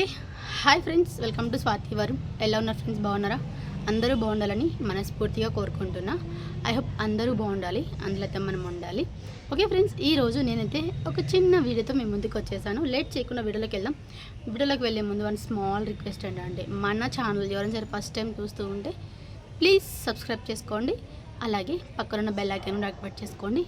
Okay hi friends welcome to Swathi వారు ఎలా ఉన్నారు ఫ్రెండ్స్ బాగున్నారా? అందరూ బాగుండాలని మనస్ఫూర్తిగా కోరుకుంటున్నా. ఐ హోప్ అందరూ బాగుండాలి అందులో మనం ఉండాలి. ఓకే ఫ్రెండ్స్ ఈ రోజు నేనైతే ఒక చిన్న వీడియోతో మేము ముందుకు వచ్చేసాను. లేట్ చేయకుండా వీడియోలోకి వెళ్దాం. వీడియోలోకి వెళ్ళే ముందు వన్ స్మాల్ రిక్వెస్ట్ ఏంటంటే మన ఛానల్ ఎవరైనా సరే ఫస్ట్ టైం చూస్తూ ఉంటే ప్లీజ్ సబ్స్క్రైబ్ చేసుకోండి. అలాగే పక్కనున్న బెల్ ఐకాన్ యాక్టివేట్ చేసుకోండి.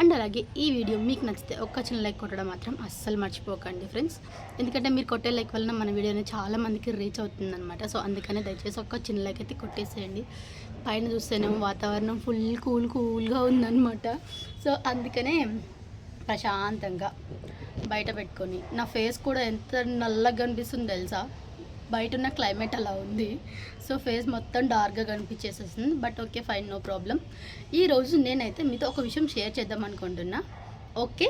అండ్ అలాగే ఈ వీడియో మీకు నచ్చితే ఒక్క చిన్న లైక్ కొట్టడం మాత్రం అస్సలు మర్చిపోకండి ఫ్రెండ్స్. ఎందుకంటే మీరు కొట్టే లైక్ వలన మన వీడియోని చాలామందికి రీచ్ అవుతుందన్నమాట. సో అందుకనే దయచేసి ఒక్క చిన్న లైక్ అయితే కొట్టేసేయండి. పైన చూస్తేనేమో వాతావరణం ఫుల్ కూల్ కూల్గా ఉందన్నమాట. సో అందుకనే ప్రశాంతంగా బయట పెట్టుకొని నా ఫేస్ కూడా ఎంత నల్లగా కనిపిస్తుంది తెలుసా? బయట ఉన్న క్లైమేట్ అలా ఉంది. సో ఫేస్ మొత్తం డార్క్గా కనిపించేసేస్తుంది. But okay fine no problem ఈరోజు నేనైతే మీతో ఒక విషయం షేర్ చేద్దాం అనుకుంటున్నా. ఓకే?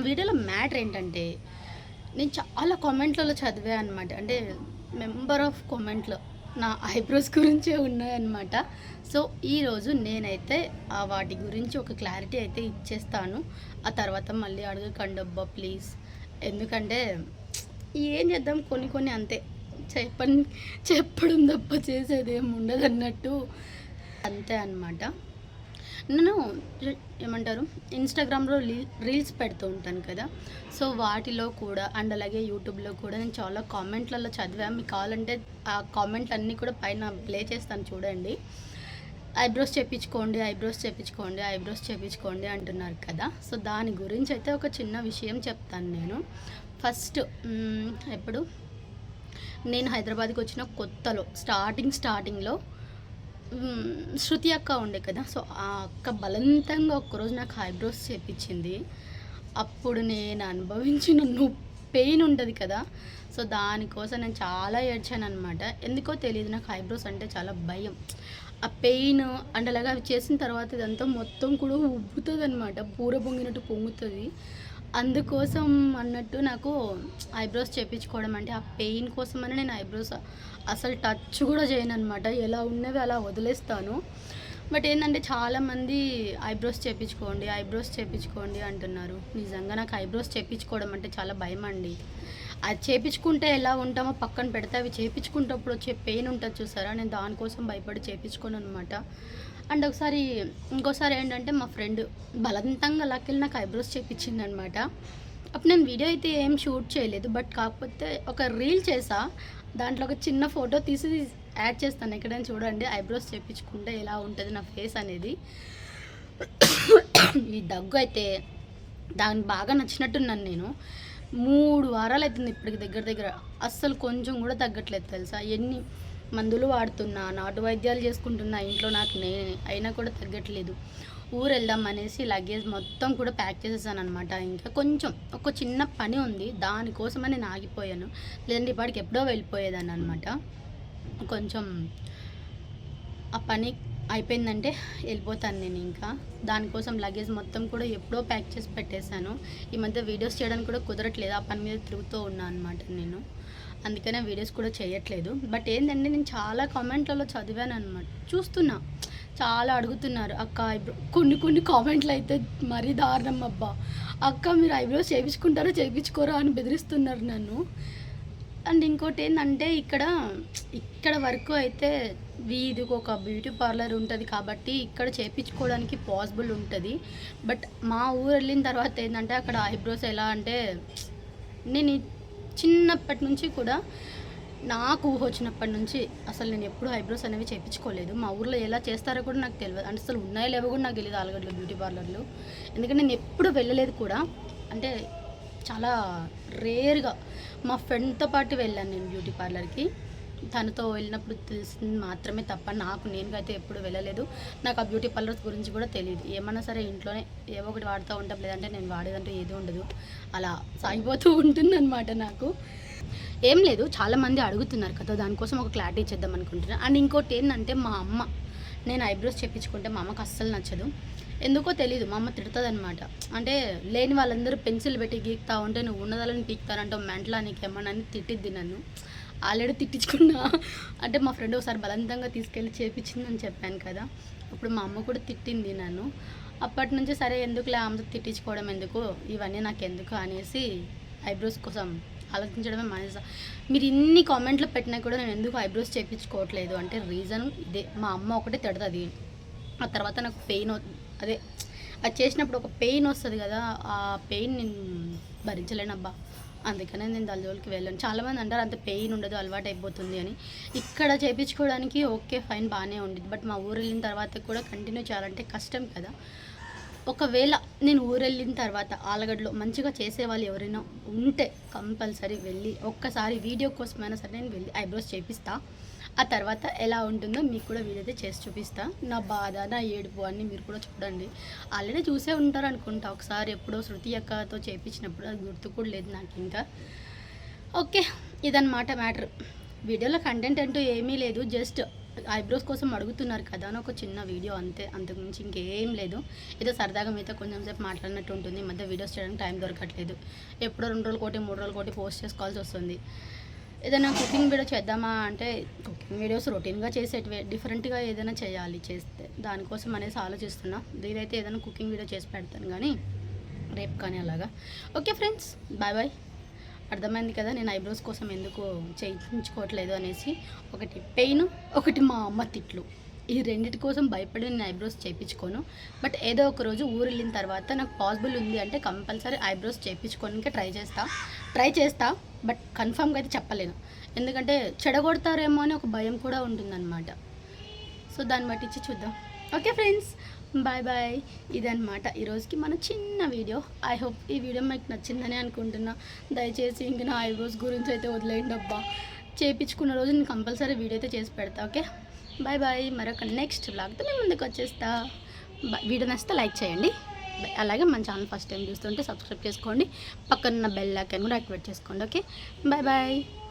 వీడియోలో మ్యాటర్ ఏంటంటే నేను చాలా కామెంట్లలో చదివా అనమాట అంటే మెంబర్ ఆఫ్ కామెంట్లో నా ఐబ్రోస్ గురించే ఉన్నాయన్నమాట. సో ఈరోజు నేనైతే ఆ వాటి గురించి ఒక క్లారిటీ అయితే ఇచ్చేస్తాను. ఆ తర్వాత మళ్ళీ అడగకండి అబ్బా ప్లీజ్. ఎందుకంటే ఏం చేద్దాం? కొన్ని కొన్ని అంతే. చెప్పని చెప్పడం తప్ప చేసేది ఏమి ఉండదు అన్నట్టు. అంతే అన్నమాట. నేను ఏమంటారు? ఇన్స్టాగ్రామ్లో రీల్స్ పెడుతూ ఉంటాను కదా. సో వాటిలో కూడా అండ్ అలాగే యూట్యూబ్లో కూడా నేను చాలా కామెంట్లలో చదివాను మీకు కావాలంటే ఆ కామెంట్లు అన్నీ కూడా పైన ప్లే చేస్తాను చూడండి. ఐబ్రోస్ చేపించుకోండి ఐబ్రోస్ చేపించుకోండి ఐబ్రోస్ చేపించుకోండి అంటున్నారు కదా. సో దాని గురించి అయితే ఒక చిన్న విషయం చెప్తాను నేను. ఫస్ట్ ఎప్పుడు? నేను హైదరాబాద్కి వచ్చిన కొత్తలో స్టార్టింగ్ స్టార్టింగ్లో శృతి అక్క ఉండే కదా. సో ఆ అక్క బలవంతంగా ఒక్కరోజు నాకు ఐబ్రోస్ చేపించింది. అప్పుడు నేను అనుభవించిన నొప్పి పెయిన్ ఉంటుంది కదా. సో దానికోసం నేను చాలా ఏడ్చాను అనమాట ఎందుకో తెలియదు నాకు ఐబ్రోస్ అంటే చాలా భయం. ఆ పెయిన్ అంటే అలాగా అవి చేసిన తర్వాత ఇదంతా మొత్తం కూడా ఉబ్బుతుంది అనమాట పూర పొంగినట్టు పొంగుతుంది. అందుకోసం అన్నట్టు నాకు ఐబ్రోస్ చేపించుకోవడం అంటే ఆ పెయిన్ కోసమని నేను ఐబ్రోస్ అసలు టచ్ కూడా చేయను అనమాట ఎలా ఉన్నవి అలా వదిలేస్తాను. బట్ ఏంటంటే చాలామంది ఐబ్రోస్ చేపించుకోండి ఐబ్రోస్ చేపించుకోండి అంటున్నారు. నిజంగా నాకు ఐబ్రోస్ చేపించుకోవడం అంటే చాలా భయం అండి అది చేపించుకుంటే ఎలా ఉంటామో పక్కన పెడితే అవి చేపించుకుంటప్పుడు వచ్చే పెయిన్ ఉంటుంది చూసారా? నేను దానికోసం భయపడి చేపించుకోను అనమాట అండ్ ఒకసారి ఇంకోసారి ఏంటంటే మా ఫ్రెండ్ బలవంతంగా లాకెళ్ళి నాకు ఐబ్రోస్ చేయించింది అనమాట అప్పుడు నేను వీడియో అయితే ఏం షూట్ చేయలేదు బట్ కాకపోతే ఒక రీల్ చేసా. దాంట్లో ఒక చిన్న ఫోటో తీసి యాడ్ చేస్తాను. ఎక్కడైనా చూడండి ఐబ్రోస్ చేపించుకుంటే ఎలా ఉంటుంది నా ఫేస్ అనేది. ఈ దగ్గు అయితే దానికి బాగా నచ్చినట్టున్నాను నేను. మూడు వారాలు అవుతుంది ఇప్పటికి దగ్గర దగ్గర. అస్సలు కొంచెం కూడా తగ్గట్లేదు తెలుసా? ఎన్ని మందులు వాడుతున్నా నాటు వైద్యాలు చేసుకుంటున్నా ఇంట్లో నాకు నేనే అయినా కూడా తగ్గట్లేదు. ఊరు వెళ్దాం అనేసి లగేజ్ మొత్తం కూడా ప్యాక్ చేసేసాను అనమాట ఇంకా కొంచెం ఒక చిన్న పని ఉంది దానికోసమని నేను ఆగిపోయాను. లేదంటే ఇప్పటికి ఎప్పుడో వెళ్ళిపోయేదాన్ని అనమాట కొంచెం ఆ పని అయిపోయిందంటే వెళ్ళిపోతాను నేను ఇంకా. దానికోసం లగేజ్ మొత్తం కూడా ఎప్పుడో ప్యాక్ చేసి పెట్టేశాను. ఈ మధ్య వీడియోస్ చేయడానికి కూడా కుదరట్లేదు ఆ పని మీద తిరుగుతూ ఉన్నాను అనమాట నేను. అందుకనే వీడియోస్ కూడా చేయట్లేదు. బట్ ఏంటంటే నేను చాలా కామెంట్లలో చదివాను అనమాట చూస్తున్నా. చాలా అడుగుతున్నారు అక్క ఐబ్రో కొన్ని కొన్ని కామెంట్లు అయితే మరీ దారుణం అబ్బా అక్క మీరు ఐబ్రోస్ చేయించుకుంటారో చేయించుకోరా అని బెదిరిస్తున్నారు నన్ను. అండ్ ఇంకోటి ఏంటంటే ఇక్కడ ఇక్కడ వరకు అయితే వీధికి ఒక బ్యూటీ పార్లర్ ఉంటుంది కాబట్టి ఇక్కడ చేయించుకోవడానికి పాసిబుల్ ఉంటుంది. బట్ మా ఊరు వెళ్ళిన తర్వాత ఏంటంటే అక్కడ ఐబ్రోస్ ఎలా అంటే నేను చిన్నప్పటి నుంచి కూడా నాకు ఊహ వచ్చినప్పటి నుంచి అసలు నేను ఎప్పుడు ఐబ్రోస్ అనేవి చేయించుకోలేదు. మా ఊర్లో ఎలా చేస్తారో కూడా నాకు తెలియదు అంటే అసలు ఉన్నాయో లేవో కూడా నాకు తెలియదు ఆలగడ్డలో బ్యూటీ పార్లర్లు. ఎందుకంటే నేను ఎప్పుడు వెళ్ళలేదు కూడా. అంటే చాలా రేర్గా మా ఫ్రెండ్తో పాటు వెళ్ళాను నేను బ్యూటీ పార్లర్కి. తనతో వెళ్ళినప్పుడు తెలిసింది మాత్రమే తప్ప నాకు నేను అయితే ఎప్పుడు వెళ్ళలేదు. నాకు ఆ బ్యూటీ పార్లర్స్ గురించి కూడా తెలియదు ఏమన్నా సరే ఇంట్లోనే ఏవో ఒకటి వాడుతూ ఉంటాం. లేదంటే నేను వాడేదంటూ ఏది ఉండదు. అలా సాగిపోతూ ఉంటుందన్నమాట నాకు. ఏం లేదు చాలామంది అడుగుతున్నారు కదా దానికోసం ఒక క్లారిటీ ఇచ్చేద్దాం అనుకుంటున్నాను అండ్ ఇంకోటి ఏంటంటే మా అమ్మ నేను ఐబ్రోస్ చేయించుకుంటే మా అమ్మకు అస్సలు నచ్చదు. ఎందుకో తెలియదు మా అమ్మ తిడుతుంది అనమాట అంటే లేని వాళ్ళందరూ పెన్సిల్ పెట్టి గీక్తా ఉంటే నువ్వు ఉన్నదాలని పీక్తానంటావు మెంటలా నీకేమన్నా అని తిట్టిద్ది నన్ను. ఆల్రెడీ తిట్టించుకున్నా. అంటే మా ఫ్రెండ్ ఒకసారి బలవంతంగా తీసుకెళ్ళి చేపించిందని చెప్పాను కదా. అప్పుడు మా అమ్మ కూడా తిట్టింది నన్ను. అప్పటి నుంచి సరే ఎందుకులే ఆమె తిట్టించుకోవడం ఎందుకు? ఇవన్నీ నాకు ఎందుకు అనేసి ఐబ్రోస్ కోసం ఆలోచించడమే మానేసా. మీరు ఇన్ని కామెంట్లు పెట్టినా కూడా నేను ఎందుకు ఐబ్రోస్ చేయించుకోవట్లేదు అంటే రీజన్ ఇదే. మా అమ్మ ఒకటే తిడుతుంది. ఆ తర్వాత నాకు పెయిన్ అదే అది చేసినప్పుడు ఒక పెయిన్ వస్తుంది కదా. ఆ పెయిన్ నేను భరించలేనబ్బా. అందుకనే నేను దాని వెళ్ళాను. చాలామంది అంటారు అంత పెయిన్ ఉండదు అలవాటు అయిపోతుంది అని. ఇక్కడ చేయించుకోవడానికి ఓకే ఫైన్ బాగానే ఉండేది బట్ మా ఊరు వెళ్ళిన తర్వాత కూడా కంటిన్యూ చేయాలంటే కష్టం కదా. ఒకవేళ నేను ఊరు వెళ్ళిన తర్వాత ఆలగడ్డలో మంచిగా చేసే వాళ్ళు ఎవరైనా ఉంటే కంపల్సరీ వెళ్ళి ఒక్కసారి వీడియో కోసమైనా సరే నేను వెళ్ళి ఐబ్రోస్ చేపిస్తాను ఆ తర్వాత ఎలా ఉంటుందో మీకు కూడా వీలైతే చేసి చూపిస్తా. నా బాధ నా ఏడుపు అన్నీ మీరు కూడా చూడండి. ఆల్రెడీ చూసే ఉంటారు అనుకుంటా. ఒకసారి ఎప్పుడో శృతి అక్కతో చేపించినప్పుడు అది గుర్తు కూడా లేదు నాకు ఇంకా. ఓకే ఇదన్నమాట మ్యాటర్. వీడియోలో కంటెంట్ అంటూ ఏమీ లేదు. జస్ట్ ఐబ్రోస్ కోసం అడుగుతున్నారు కదా అని ఒక చిన్న వీడియో అంతే. అంతకుమించి ఇంకేం లేదు. ఏదో సరదాగా మీతో కొంచెం సేపు మాట్లాడినట్టు ఉంటుంది. మధ్య వీడియోస్ చేయడానికి టైం దొరకట్లేదు. ఎప్పుడో రెండు రోజులు కోటి మూడు రోజులు కోటి పోస్ట్ చేసుకోవాల్సి వస్తుంది. ఏదైనా కుకింగ్ వీడియో చేద్దామా అంటే కుకింగ్ వీడియోస్ రొటీన్గా చేసేటివే డిఫరెంట్గా ఏదైనా చేయాలి చేస్తే. దానికోసం అనేసి ఆలోచిస్తున్నా. వీలైతే ఏదైనా కుకింగ్ వీడియో చేసి పెడతాను కానీ రేపు కానీ అలాగా. Okay friends bye bye. అర్థమైంది కదా నేను ఐబ్రోస్ కోసం ఎందుకు చేయించుకోవట్లేదు అనేసి? ఒకటి పెయిన్ ఒకటి మా అమ్మ తిట్లు. ఈ రెండిటి కోసం భయపడి నేను ఐబ్రోస్ చేయించుకోను. బట్ ఏదో ఒక రోజు ఊరు వెళ్ళిన తర్వాత నాకు పాసిబుల్ ఉంది అంటే కంపల్సరీ ఐబ్రోస్ చేయించుకోవడానికి ట్రై చేస్తా. ట్రై చేస్తా. బట్ కన్ఫామ్గా అయితే చెప్పలేను. ఎందుకంటే చెడగొడతారేమో అని ఒక భయం కూడా ఉంటుందన్నమాట. సో దాన్ని బట్టి ఇచ్చి చూద్దాం. ఓకే ఫ్రెండ్స్ బాయ్ బాయ్ ఇదన్నమాట ఈరోజుకి మన చిన్న వీడియో. ఐ హోప్ ఈ వీడియో మీకు నచ్చిందని అనుకుంటున్నా. దయచేసి ఇంక నా ఐబ్రోస్ గురించి అయితే వదిలేయండి అబ్బా. చేయించుకున్న రోజు నేను కంపల్సరీ వీడియో అయితే చేసి పెడతా ఓకే? బాయ్ బాయ్ మరొక నెక్స్ట్ బ్లాగ్తో మేము ముందుకు వచ్చేస్తా. వీడియో నచ్చితే లైక్ చేయండి. అలాగే మన ఛానల్ ఫస్ట్ టైం చూస్తుంటే సబ్స్క్రైబ్ చేసుకోండి. పక్కన బెల్ ఐకాన్ కూడా యాక్టివేట్ చేసుకోండి ఓకే? Bye bye